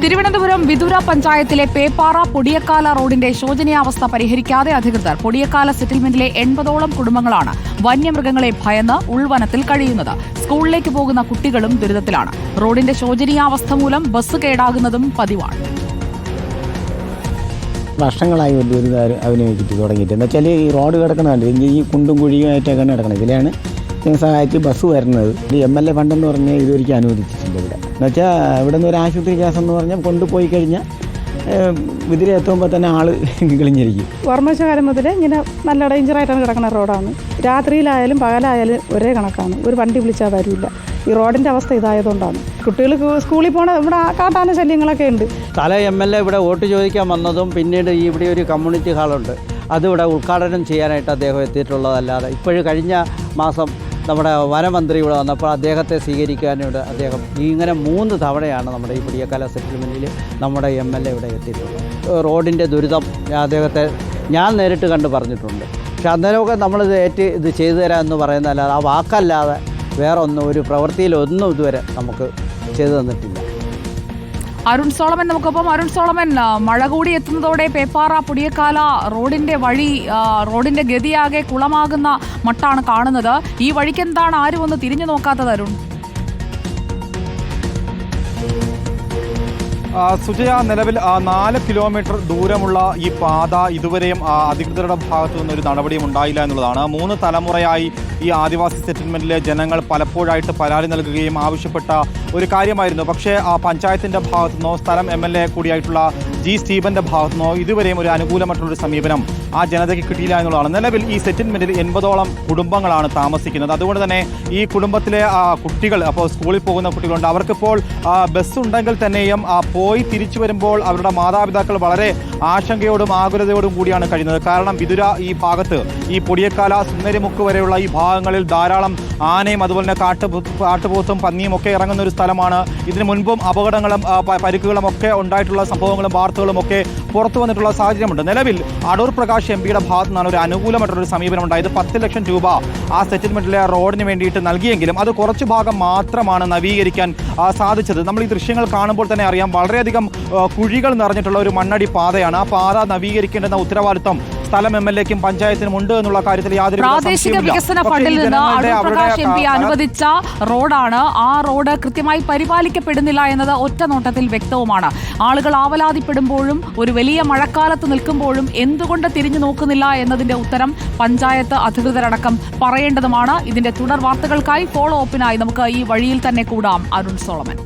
തിരുവനന്തപുരം വിദൂര പഞ്ചായത്തിലെ പേപ്പാറ പൊടിയക്കാല റോഡിന്റെ ശോചനീയാവസ്ഥ പരിഹരിക്കാതെ അധികൃതർ പൊടിയക്കാല സെറ്റിൽമെന്റിലെ എൺപതോളം കുടുംബങ്ങളാണ് വന്യമൃഗങ്ങളെ ഭയന്ന് ഉൾവനത്തിൽ കഴിയുന്നത്. സ്കൂളിലേക്ക് പോകുന്ന കുട്ടികളും ദുരിതത്തിലാണ്. റോഡിന്റെ ശോചനീയാവസ്ഥ മൂലം ബസ് കേടാകുന്നതും പതിവാണ്. വർഷങ്ങളായി ദുരിതം അഭിനയിച്ചിട്ട് തുടങ്ങിയിട്ട്. എന്താ വെച്ചാൽ ഈ റോഡ് കിടക്കണുണ്ട് ഈ കുണ്ടും കുഴിയുമായിട്ടൊക്കെയാണ് കിടക്കണം ഇതിലാണ് ഇതിനെ സഹായിച്ച് ബസ് വരുന്നത്. ഈ എം എൽ എ ഫണ്ടെന്ന് പറഞ്ഞാൽ ഇതൊരിക്കലും അനുവദിച്ചിട്ടുണ്ട് ഇവിടെ. എന്നുവെച്ചാൽ ഇവിടെ നിന്ന് ഒരു ആശുപത്രി കേസ് എന്ന് പറഞ്ഞാൽ കൊണ്ടുപോയി കഴിഞ്ഞാൽ ഇതിൽ എത്തുമ്പോൾ തന്നെ ആൾ കിളിഞ്ഞിരിക്കും. ഓർമ്മശകാലം മുതൽ ഇങ്ങനെ നല്ല ഡേഞ്ചറായിട്ടാണ് കിടക്കുന്ന റോഡാണ്. രാത്രിയിലായാലും പകലായാലും ഒരേ കണക്കാണ്. ഒരു വണ്ടി വിളിച്ചാൽ വരില്ല. ഈ റോഡിന്റെ അവസ്ഥ ഇതായതുകൊണ്ടാണ്. കുട്ടികൾ സ്കൂളിൽ പോണ ഇവിടെ കാട്ടാന ശല്യങ്ങളൊക്കെ ഉണ്ട്. തല എം എൽ എ ഇവിടെ വോട്ട് ചോദിക്കാൻ വന്നതും പിന്നീട് ഈ ഇവിടെ ഒരു കമ്മ്യൂണിറ്റി ഹാളുണ്ട് അതിവിടെ ഉദ്ഘാടനം ചെയ്യാനായിട്ട് അദ്ദേഹം എത്തിയിട്ടുള്ളതല്ലാതെ ഇപ്പോഴും കഴിഞ്ഞ മാസം നമ്മുടെ വനമന്ത്രി ഇവിടെ വന്നപ്പോൾ അദ്ദേഹത്തെ സ്വീകരിക്കാനിവിടെ അദ്ദേഹം ഇങ്ങനെ മൂന്ന് തവണയാണ് നമ്മുടെ ഈ പുതിയക്കാല സെറ്റിൽമെന്റിൽ നമ്മുടെ എം എൽ എ ഇവിടെ എത്തിയിട്ടുള്ളത്. റോഡിന്റെ ദുരിതം അദ്ദേഹത്തെ ഞാൻ നേരിട്ട് കണ്ട് പറഞ്ഞിട്ടുണ്ട്. പക്ഷെ അന്നേരമൊക്കെ നമ്മളിത് ഏറ്റ് ഇത് ചെയ്തു തരാമെന്ന് പറയുന്നതല്ലാതെ ആ വാക്കല്ലാതെ വേറെ ഒന്നും ഒരു പ്രവൃത്തിയിലൊന്നും ഇതുവരെ നമുക്ക് ചെയ്തു തന്നിട്ടില്ല. അരുൺ സോളമൻ നമുക്കൊപ്പം. അരുൺ സോളമൻ മഴ കൂടി എത്തുന്നതോടെ പേപ്പാറ പുടിയക്കാല റോഡിന്റെ വഴി റോഡിന്റെ ഗതിയാകെ കുളമാകുന്ന മട്ടാണ് കാണുന്നത്. ഈ വഴിക്ക് എന്താണ് ആരും ഒന്ന് തിരിഞ്ഞു നോക്കാത്തത് അരുൺ? സുജയ നിലവിൽ നാല് കിലോമീറ്റർ ദൂരമുള്ള ഈ പാത ഇതുവരെയും അധികൃതരുടെ ഭാഗത്തു നിന്നൊരു നടപടിയും ഉണ്ടായില്ല എന്നുള്ളതാണ്. മൂന്ന് തലമുറയായി ഈ ആദിവാസി സെറ്റിൽമെന്റിലെ ജനങ്ങൾ പലപ്പോഴായിട്ട് പരാതി നൽകുകയും ആവശ്യപ്പെട്ട ഒരു കാര്യമായിരുന്നു. പക്ഷേ ആ പഞ്ചായത്തിന്റെ ഭാഗത്തു നിന്നോ സ്ഥലം എം എൽ എ കൂടിയായിട്ടുള്ള ജി സ്റ്റീവന്റെ ഭാഗത്തു നിന്നോ ഇതുവരെയും ഒരു അനുകൂലമായിട്ടുള്ളൊരു സമീപനം ആ ജനതയ്ക്ക് കിട്ടിയില്ല എന്നുള്ളതാണ്. നിലവിൽ ഈ സെറ്റിൽമെന്റിൽ എൺപതോളം കുടുംബങ്ങളാണ് താമസിക്കുന്നത്. അതുകൊണ്ട് തന്നെ ഈ കുടുംബത്തിലെ കുട്ടികൾ അപ്പോൾ സ്കൂളിൽ പോകുന്ന കുട്ടികളുണ്ട്. അവർക്കിപ്പോൾ ബസ് ഉണ്ടെങ്കിൽ തന്നെയും പോയി തിരിച്ചു വരുമ്പോൾ അവരുടെ മാതാപിതാക്കൾ വളരെ ആശങ്കയോടും ആകുലതയോടും കൂടിയാണ് കഴിയുന്നത്. കാരണം വിതുര ഈ ഭാഗത്ത് ഈ പൊടിയക്കാല സുന്ദരിമുക്ക് വരെയുള്ള ഈ ഭാഗങ്ങളിൽ ധാരാളം ആനയും അതുപോലെ തന്നെ കാട്ടു കാട്ടുപോത്തും പന്നിയും ഒക്കെ ഇറങ്ങുന്ന ഒരു സ്ഥലമാണ്. ഇതിനു മുൻപും അപകടങ്ങളും പരിക്കുകളും ഒക്കെ ഉണ്ടായിട്ടുള്ള സംഭവങ്ങളും വാർത്തകളും ഒക്കെ പുറത്തു വന്നിട്ടുള്ള സാഹചര്യമുണ്ട്. നിലവിൽ അടൂർ പ്രകാശ് എം പിയുടെ ഭാഗത്തു നിന്നാണ് ഒരു അനുകൂലമായിട്ടുള്ള ഒരു സമീപനം ഉണ്ടായത്. പത്ത് ലക്ഷം രൂപ ആ സെറ്റിൽമെന്റിലെ റോഡിന് വേണ്ടിയിട്ട് നൽകിയെങ്കിലും അത് കുറച്ച് ഭാഗം മാത്രമാണ് നവീകരിക്കാൻ സാധിച്ചത്. നമ്മൾ ഈ ദൃശ്യങ്ങൾ കാണുമ്പോൾ തന്നെ അറിയാം വളരെയധികം കുഴികൾ നിറഞ്ഞിട്ടുള്ള ഒരു മണ്ണടി പാതയാണ് ആ പാത നവീകരിക്കേണ്ടെന്ന ഉത്തരവാദിത്വം സ്ഥലം എം എൽ എക്കും പഞ്ചായത്തിനും ഉണ്ട് എന്നുള്ള കാര്യത്തിൽ യാതൊരു പ്രാദേശിക വികസന ഫണ്ടിൽ നിന്ന് അടൂർ പ്രകാശ് എം പി അനുവദിച്ച റോഡാണ്. ആ റോഡ് കൃത്യമായി പരിപാലിക്കപ്പെടുന്നില്ല എന്നത് ഒറ്റ നോട്ടത്തിൽ വ്യക്തവുമാണ്. ആളുകൾ ആവലാതിപ്പെടുമ്പോഴും ഒരു വലിയ മഴക്കാലത്ത് നിൽക്കുമ്പോഴും എന്തുകൊണ്ട് തിരിഞ്ഞു നോക്കുന്നില്ല എന്നതിന്റെ ഉത്തരം പഞ്ചായത്ത് അധികൃതരടക്കം പറയേണ്ടതുമാണ്. ഇതിന്റെ തുടർ വാർത്തകൾക്കായി ഫോളോ അപ്പിനായി നമുക്ക് ഈ വഴിയിൽ തന്നെ കൂടാം. അരുൺ സോളമൻ.